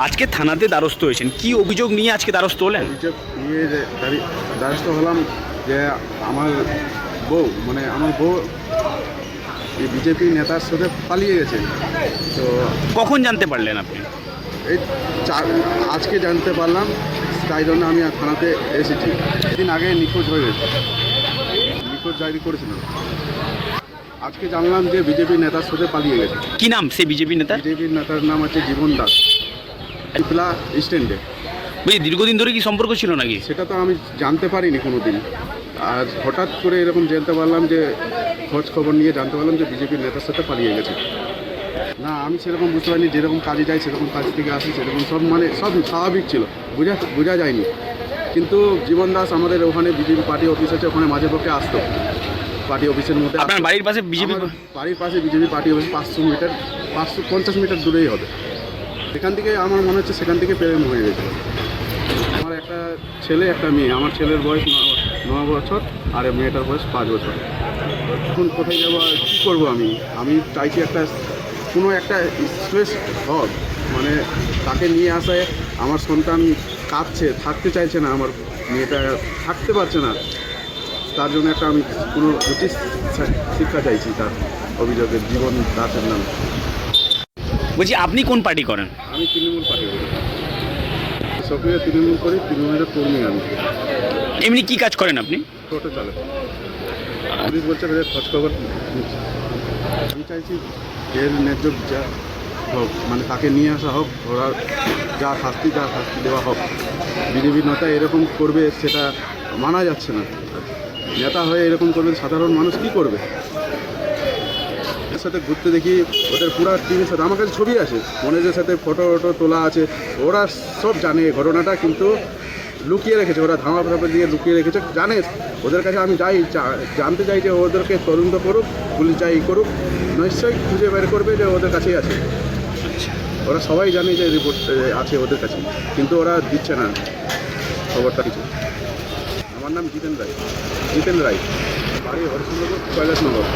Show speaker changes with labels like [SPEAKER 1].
[SPEAKER 1] আজকে থানাতে দ্বারস্থ হয়েছেন। কি অভিযোগ নিয়ে আজকে দ্বারস্থ হলেন?
[SPEAKER 2] অভিযোগ নিয়ে যে দাঁড়ি- দ্বারস্থ হলাম যে আমার বউ মানে আমার বউ এই বিজেপি নেতার সাথে পালিয়ে গেছে। তো
[SPEAKER 1] কখন জানতে পারলেন আপনি?
[SPEAKER 2] এই চার আজকে জানতে পারলাম তাই জন্য আমি আর থানাতে এসেছি। দিন আগে নিখোঁজ হয়ে গেছে। নিখোঁজ ডায়েরি করেছিল। আজকে জানলাম যে বিজেপি নেতার সাথে পালিয়ে গেছে।
[SPEAKER 1] কি নাম সে বিজেপি নেতা
[SPEAKER 2] বিজেপির নেতার নাম হচ্ছে জীবন দাস। টিপলা স্ট্যান্ডে
[SPEAKER 1] দীর্ঘদিন ধরে কি সম্পর্ক ছিল নাকি?
[SPEAKER 2] সেটা তো আমি জানতে পারিনি কোনো দিন আর হঠাৎ করে এরকম জানতে পারলাম যে খোঁজ খবর নিয়ে জানতে পারলাম যে বিজেপির নেতার সাথে পালিয়ে গেছে। না আমি সেরকম বুঝতে পারিনি যেরকম কাজে যাই সেরকম কাজ থেকে আসি সেরকম সব মানে সব স্বাভাবিক ছিল। বোঝা বোঝা যায়নি। কিন্তু জীবন দাস আমাদের ওখানে বিজেপি পার্টি অফিস আছে ওখানে মাঝে পক্ষে আসতো। পার্টি অফিসের মধ্যে
[SPEAKER 1] আপনার বাড়ির পাশে বিজেপি
[SPEAKER 2] বাড়ির পাশে বিজেপি পার্টি অফিস পাঁচশো মিটার পাঁচশো পঞ্চাশ মিটার দূরেই হবে। সেখান থেকে আমার মনে হচ্ছে সেখান থেকে প্রেম হয়ে গেছে। আমার একটা ছেলে, একটা মেয়ে। আমার ছেলের বয়স ন- বছর আর মেয়েটার বয়স পাঁচ বছর। এখন কোথায় যাব আর কী করব আমি? আমি চাইছি একটা কোনো একটা স্পেস হোক। মানে তাকে নিয়ে আসায় আমার সন্তান কাঁদছে, থাকতে চাইছে না। আমার মেয়েটা থাকতে পারছে না। তার জন্য একটা আমি কোনো উচিত শিক্ষা চাইছি তার অভিযোগের জীবন দাসের নাম।
[SPEAKER 1] বলছি আপনি কোন পার্টি করেন?
[SPEAKER 2] আমি তৃণমূল পার্টি করি। সক্রিয় তৃণমূল করি তৃণমূলের কর্মী আমি।
[SPEAKER 1] এমনি কি কাজ করেন আপনি?
[SPEAKER 2] টোটো চালক। পুলিশ বলছে যে খোঁজ খবর আমি চাইছি এর ন্যায্য যা হোক মানে তাকে নিয়ে আসা হোক ওরা যা শাস্তি যা শাস্তি দেওয়া হোক। বিজেপি নেতা এরকম করবে সেটা মানা যাচ্ছে না। নেতা হয়ে এরকম করবে সাধারণ মানুষ কি করবে? এর সাথে ঘুরতে দেখি, ওদের পুরো টিমের সাথে, আমার কাছে ছবি আছে মনেজের সাথে ফটো ফটো তোলা আছে, ওরা সব জানে ঘটনাটা, কিন্তু লুকিয়ে রেখেছে, ওরা ধামা ফাপা দিয়ে লুকিয়ে রেখেছে, জানে, ওদের কাছে আমি যাই জানতে চাই যে ওদেরকে তদন্ত করুক, পুলিশ যাই করুক, নিশ্চয়ই খুঁজে বের করবে যে ওদের কাছেই আছে। ওরা সবাই জানে যে রিপোর্ট আছে ওদের কাছে, কিন্তু ওরা দিচ্ছে না খবরটা কিছু। আমার নাম জিতেন রায় জিতেন রায়, বাড়ি হরিশ্চন্দ্রপুর, কৈলাসনগর।